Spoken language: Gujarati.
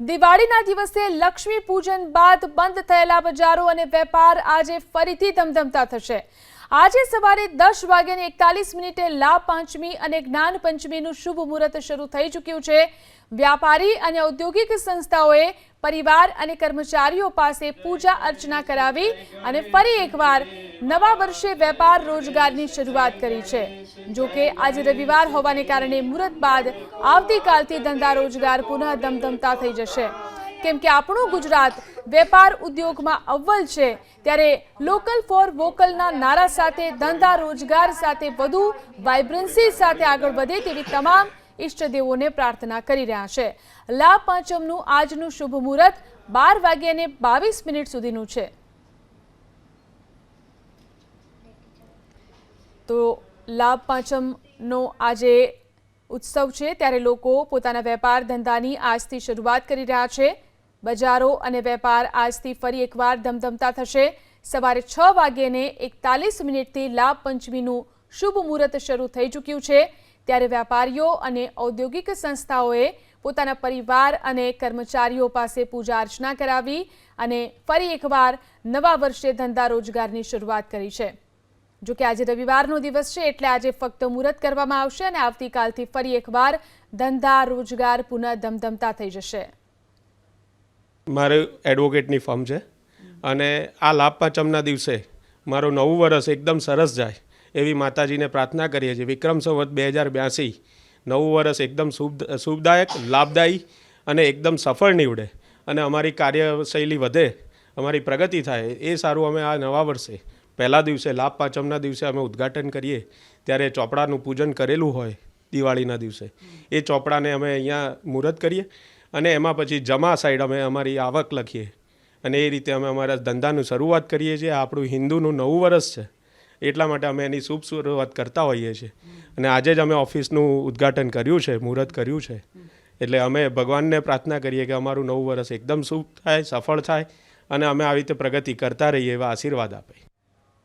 દિવાળીના દિવસે લક્ષ્મી પૂજન બાદ બંધ થયેલા બજારો અને વેપાર આજે ફરીથી ધમધમતા થશે. આજે સવારે દસ વાગ્યાને એકતાલીસ મિનિટે લાભ પાંચમી અને જ્ઞાન પંચમીનું શુભ મુહૂર્ત શરૂ થઈ ચૂક્યું છે. વ્યાપારી અને ઔદ્યોગિક સંસ્થાઓએ પરિવાર અને કર્મચારીઓ પાસે પૂજા અર્ચના કરાવી અને ફરી એકવાર નવા વર્ષે વેપાર રોજગારની શરૂઆત કરી છે. જો કે આજે રવિવાર હોવાને કારણે મુહૂર્ત બાદ આવતીકાલથી ધંધા રોજગાર પુનઃ ધમધમતા થઈ જશે. કેમ કે આપણું ગુજરાત વેપાર ઉદ્યોગમાં અવ્વલ છે, ત્યારે લોકલ ફોર વોકલના નારા સાથે ધંધા રોજગાર સાથે વધુ વાઇબ્રન્સી સાથે આગળ વધે તેવી તમામ ઈષ્ટદેવોને પ્રાર્થના કરી રહ્યા છે. લાભ પાંચમનું આજનું શુભ મુહૂર્ત બાર વાગ્યાને બાવીસ મિનિટ સુધીનું છે. તો લાભ પાંચમનો આજે ઉત્સવ છે ત્યારે લોકો પોતાના વેપાર ધંધાની આજથી શરૂઆત કરી રહ્યા છે. બજારો અને વેપાર આજથી ફરી એકવાર ધમધમતા થશે. સવારે છ વાગ્યેને એકતાલીસ મિનિટથી લાભ પંચમીનું શુભ મુહૂર્ત શરૂ થઈ ચૂક્યું છે. ત્યારે વેપારીઓ અને ઔદ્યોગિક સંસ્થાઓએ પોતાના પરિવાર અને કર્મચારીઓ પાસે પૂજા અર્ચના કરાવી અને ફરી એકવાર નવા વર્ષે ધંધા રોજગારની શરૂઆત કરી છે. જો કે આજે રવિવારનો દિવસ છે એટલે આજે ફક્ત મુહૂર્ત કરવામાં આવશે અને આવતીકાલથી ફરી એકવાર ધંધા રોજગાર પુનઃ ધમધમતા થઈ જશે. મારે એડવોકેટની ફોર્મ છે અને આ લાભ પાંચમના દિવસે મારું નવું વર્ષ એકદમ સરસ જાય. એવી માતાજીને પ્રાર્થના કરીએ છીએ. વિક્રમ સંવત બે હજાર બ્યાસી, નવું વર્ષ એકદમ શુભ, શુભદાયક, લાભદાયી અને એકદમ સફળ નીવડે અને અમારી કાર્યશૈલી વધે, અમારી પ્રગતિ થાય, એ સારું અમે આ નવા વર્ષે, પહેલા દિવસે લાભ, પાંચમના દિવસે અમે ઉદ્ઘાટન કરીએ, ત્યારે ચોપડાનું પૂજન કરેલું હોય દિવાળીના દિવસે. એ ચોપડાને અમે અહીંયા મુહૂર્ત કરીએ અને એમાં પછી જમા સાઈડ અમે અમારી આવક લખીએ અને એ રીતે અમે અમારા ધંધાનું શરૂઆત કરીએ છીએ. આપણું હિન્દુનું નવું વર્ષ છે. એટલા માટે અમે એની શુભ શરૂઆત કરતા હોઈએ છીએ. અને આજે જ અમે ઓફિસનું ઉદ્ઘાટન કર્યું છે, મુહૂર્ત કર્યું છે. એટલે અમે ભગવાનને પ્રાર્થના કરીએ કે અમારું નવું વર્ષ એકદમ શુભ થાય, સફળ થાય અને અમે આવી રીતે પ્રગતિ કરતા રહીએ એવા આશીર્વાદ આપે.